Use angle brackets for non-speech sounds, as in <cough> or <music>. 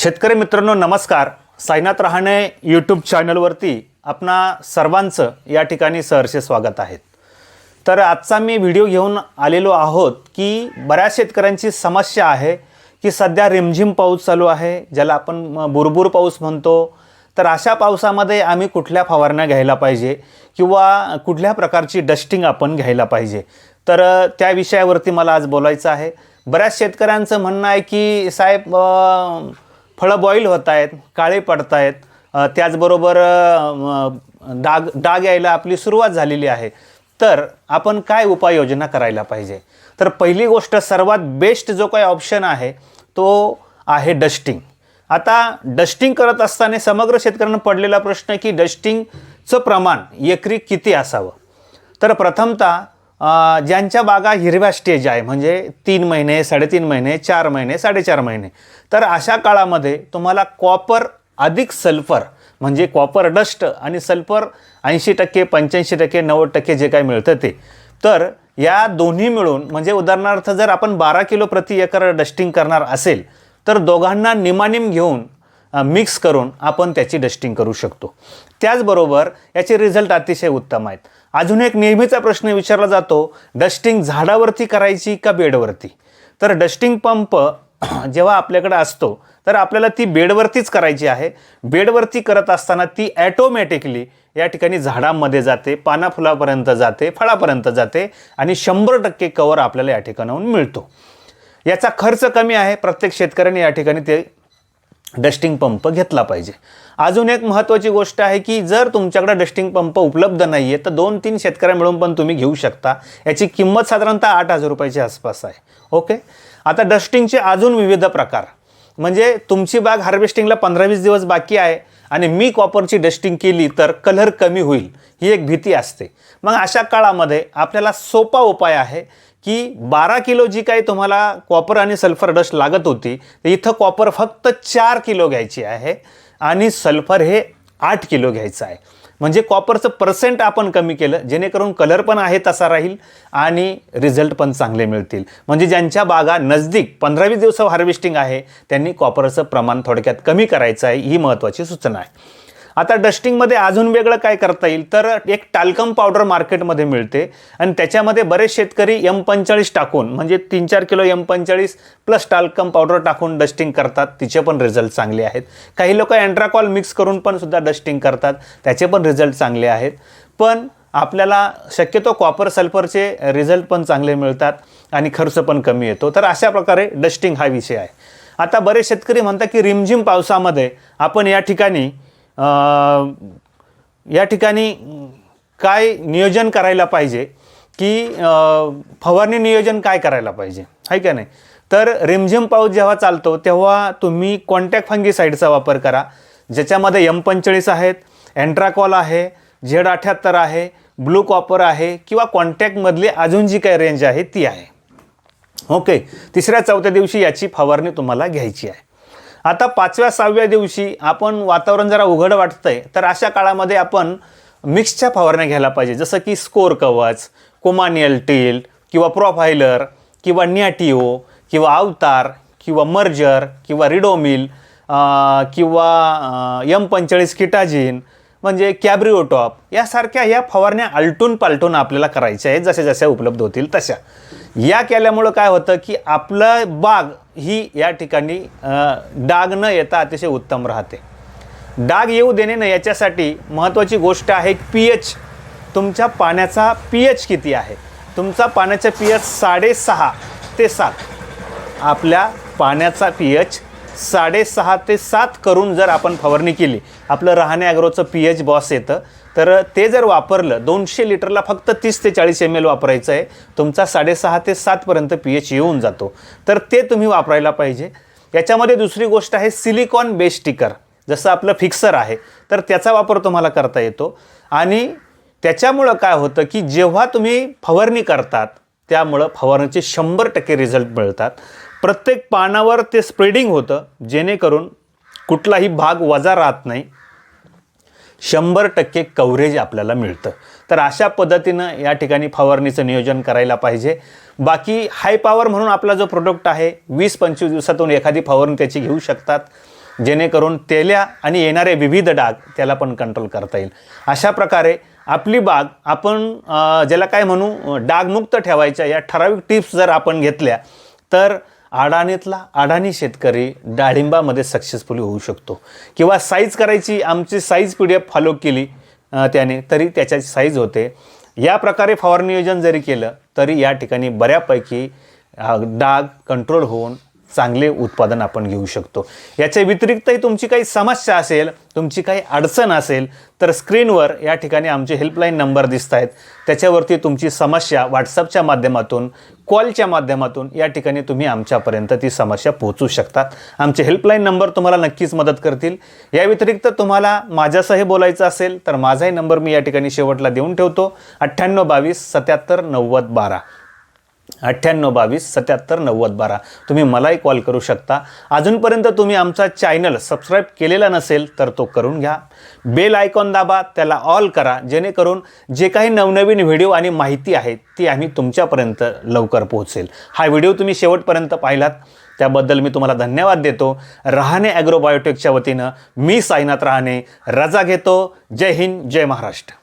शेतकरी मित्रांनो नमस्कार. साईनाथ रहाणे यूट्यूब चॅनलवरती आपणा सर्वांचं या ठिकाणी सहर्ष स्वागत आहे. तर आजचा मी व्हिडिओ घेऊन आलेलो आहोत की बऱ्याच शेतकऱ्यांची समस्या आहे की सध्या रिमझिम पाऊस चालू आहे ज्याला आपण बुरबूर बुरबुर पाऊस म्हणतो. तर अशा पावसामध्ये आम्ही कुठल्या फवारण्या घ्यायला पाहिजे किंवा कुठल्या प्रकारची डस्टिंग आपण घ्यायला पाहिजे? तर त्या विषयावरती मला आज बोलायचं आहे. बऱ्याच शेतकऱ्यांचं म्हणणं आहे की साहेब फळं बॉईल होत आहेत काळे पडत आहेत त्याचबरोबर डाग डाग यायला आपली सुरुवात झालेली आहे. तर आपण काय उपाययोजना करायला पाहिजे? तर पहिली गोष्ट सर्वात बेस्ट जो काही ऑप्शन आहे तो आहे डस्टिंग आता डस्टिंग करत असताना समग्र शेतकऱ्यांना पडलेला प्रश्न की डस्टिंगचं प्रमाण एकरी किती असावं? तर प्रथमतः ज्यांच्या बागा हिरव्या स्टेज आहे म्हणजे तीन महिने साडेतीन महिने चार महिने साडेचार महिने. तर अशा काळामध्ये तुम्हाला कॉपर अधिक सल्फर म्हणजे कॉपर डस्ट आणि सल्फर ऐंशी टक्के पंच्याऐंशी टक्के नव्वद टक्के जे काय मिळतं ते. तर या दोन्ही मिळून म्हणजे उदाहरणार्थ जर आपण बारा किलो प्रति एकर डस्टिंग करणार असेल तर दोघांना निमानिम घेऊन मिक्स करून आपण त्याची डस्टिंग करू शकतो. त्याचबरोबर याचे रिझल्ट अतिशय उत्तम आहेत. अजून एक नेहमीचा प्रश्न विचारला जातो डस्टिंग झाडावरती करायची का बेडवरती? तर डस्टिंग पंप <clears throat> जेव्हा आपल्याकडे असतो तर आपल्याला ती बेडवरतीच करायची आहे. बेडवरती करत असताना ती ॲटोमॅटिकली या ठिकाणी झाडांमध्ये जाते पानाफुलापर्यंत जाते फळापर्यंत जाते आणि शंभर टक्के कवर आपल्याला या ठिकाणाहून मिळतो. याचा खर्च कमी आहे. प्रत्येक शेतकऱ्याने या ठिकाणी ते डस्टिंग पंप घेतला पाहिजे. अजून एक महत्त्वाची गोष्ट आहे की जर तुमच्याकडे डस्टिंग पंप उपलब्ध नाही आहे तर दोन तीन शेतकऱ्या मिळून पण तुम्ही घेऊ शकता. याची किंमत साधारणतः आठ हजार रुपयाच्या आसपास आहे. ओके? आता डस्टिंगचे अजून विविध प्रकार. म्हणजे तुमची बाग हार्वेस्टिंगला पंधरा वीस दिवस बाकी आहे आणि मी कॉपरची डस्टिंग केली तर कलर कमी होईल. ही एक भीती असते. मग अशा काळामध्ये आपल्याला सोपा उपाय आहे. की बारा किलो जी काही तुम्हाला कॉपर आणि सल्फर डस्ट लागत होती तर इथं कॉपर फक्त चार किलो घ्यायची आहे आणि सल्फर हे आठ किलो घ्यायचं आहे. म्हणजे कॉपरचं पर्सेंट आपण कमी केलं जेणेकरून कलर पण आहे तसा राहील आणि रिझल्ट पण चांगले मिळतील. म्हणजे ज्यांच्या बागा नजदीक पंधरा वीस दिवस हार्वेस्टिंग आहे त्यांनी कॉपरचं प्रमाण थोडक्यात कमी करायचं आहे ही महत्त्वाची सूचना आहे. आता डस्टिंगमध्ये अजून वेगळं काय करता येईल? तर एक टाल्कम पावडर मार्केटमध्ये मिळते. आणि त्याच्यामध्ये बरेच शेतकरी एम पंचेचाळीस टाकून म्हणजे तीन चार किलो एम पंचेचाळीस प्लस टाल्कम पावडर टाकून डस्टिंग करतात. तिचे पण रिझल्ट चांगले आहेत. काही लोक अँड्राकॉल मिक्स करून पण सुद्धा डस्टिंग करतात. त्याचे पण रिझल्ट चांगले आहेत. पण आपल्याला शक्यतो कॉपर सल्फरचे रिझल्ट पण चांगले मिळतात आणि खर्च पण कमी येतो. तर अशा प्रकारे डस्टिंग हा विषय आहे. आता बरेच शेतकरी म्हणतात की रिमझिम पावसामध्ये आपण या ठिकाणी या ठिकाणी काय नियोजन करायला पाहिजे? की फवारणी नियोजन काय करायला पाहिजे? आहे का नाही? तर रिमझिम पाऊस जेव्हा चालतो तेव्हा तुम्ही कॉन्टॅक्ट फंगीसाईडचा वापर करा. ज्याच्यामध्ये एम पंचेचाळीस आहेत अँट्राकॉल आहे झेड अठ्याहत्तर आहे ब्लू कॉपर आहे किंवा कॉन्टॅक्टमधली अजून जी काही रेंज आहे ती आहे. ओके तिसऱ्या चौथ्या दिवशी याची फवारणी तुम्हाला घ्यायची आहे. आता पाचव्या सहाव्या दिवशी आपण वातावरण जरा उघड वाटतंय तर अशा काळामध्ये आपण मिक्सच्या फवारण्या घ्यायला पाहिजे. जसं की स्कोर कवच कोमानियल टील किंवा प्रोफायलर किंवा न्याटिओ किंवा अवतार किंवा मर्जर किंवा रिडोमिल किंवा यम पंचेचाळीस किटाजिन म्हणजे कॅब्रिओटॉप यासारख्या ह्या फवारण्या आलटून पालटून आपल्याला करायच्या आहेत जशा जशा उपलब्ध होतील तशा. या केल्यामुळं काय होतं की आपलं बाग ही या ठिकाणी डाग न येता अतिशय उत्तम राहते. डाग येऊ देणे न याच्यासाठी महत्त्वाची गोष्ट आहे पी एच. तुमच्या पाण्याचा पी एच किती आहे? तुमचा पाण्याचा पी एच साडेसहा ते सात. आपल्या पाण्याचा पी एच साडेसहा ते सात करून जर आपण फवारणी केली आपलं राहणे ॲग्रोचं पी एच बॉस येतं तर ते जर वापरलं दोनशे लिटरला फक्त तीस ते चाळीस एम एल वापरायचं आहे तुमचा साडेसहा ते सातपर्यंत पी एच येऊन जातो. तर ते तुम्ही वापरायला पाहिजे. याच्यामध्ये दुसरी गोष्ट आहे सिलिकॉन बेस स्टिकर. जसं आपलं फिक्सर आहे तर त्याचा वापर तुम्हाला करता येतो. आणि त्याच्यामुळं काय होतं की जेव्हा तुम्ही फवारणी करतात त्यामुळं फवारणीचे शंभर टक्के रिझल्ट मिळतात. प्रत्येक पानावर ते स्प्रेडिंग होतं जेणेकरून कुठलाही भाग वजा राहत नाही. शंभर टक्के कव्हरेज आपल्याला मिळतं. तर अशा पद्धतीनं या ठिकाणी फवारणीचं नियोजन करायला पाहिजे. बाकी हाय पॉवर म्हणून आपला जो प्रोडक्ट आहे वीस पंचवीस दिवसातून एखादी फवारणी त्याची घेऊ शकतात. जेणेकरून तेल्या आणि येणारे विविध डाग त्याला पण कंट्रोल करता येईल. अशा प्रकारे आपली बाग आपण ज्याला काय म्हणू डागमुक्त ठेवायच्या या ठराविक टिप्स जर आपण घेतल्या तर अडाणीतला अडाणी शेतकरी डाळिंबामध्ये सक्सेसफुली होऊ शकतो. किंवा साईज करायची आमची size P D F follow केली त्याने तरी त्याच्या साईज होते. या प्रकारे फवार नियोजन जरी केलं तरी या ठिकाणी बऱ्यापैकी डाग कंट्रोल होऊन चांगले उत्पादन आपण घेऊ शकतो. याच्या व्यतिरिक्तही तुमची काही समस्या असेल तुमची काही अडचण असेल तर स्क्रीनवर या ठिकाणी आमचे हेल्पलाईन नंबर दिसत आहेत त्याच्यावरती तुमची समस्या व्हॉट्सअपच्या माध्यमातून कॉलच्या माध्यमातून या ठिकाणी तुम्ही आमच्यापर्यंत ती समस्या पोहोचू शकतात. आमचे हेल्पलाईन नंबर तुम्हाला नक्कीच मदत करतील. या व्यतिरिक्त तुम्हाला माझ्यासही बोलायचं असेल तर माझाही नंबर मी या ठिकाणी शेवटला देऊन ठेवतो. अठ्ठ्याण्णव बावीस सत्याहत्तर नव्वद बारा. अठ्ठ्याण्णव बावीस सत्याहत्तर नव्वद बारा. तुम्ही मलाही कॉल करू शकता. अजूनपर्यंत तुम्ही आमचा चॅनल सबस्क्राईब केलेला नसेल तर तो करून घ्या. बेल आयकॉन दाबा त्याला ऑल करा जेणेकरून जे काही नवनवीन व्हिडिओ आणि माहिती आहे ती आम्ही तुमच्यापर्यंत लवकर पोहोचेल. हा व्हिडिओ तुम्ही शेवटपर्यंत पाहिलात त्याबद्दल मी तुम्हाला धन्यवाद देतो. रहाणे ॲग्रोबायोटेकच्या वतीनं मी साईनाथ रहाणे. रजा घेतो. जय हिंद जय महाराष्ट्र.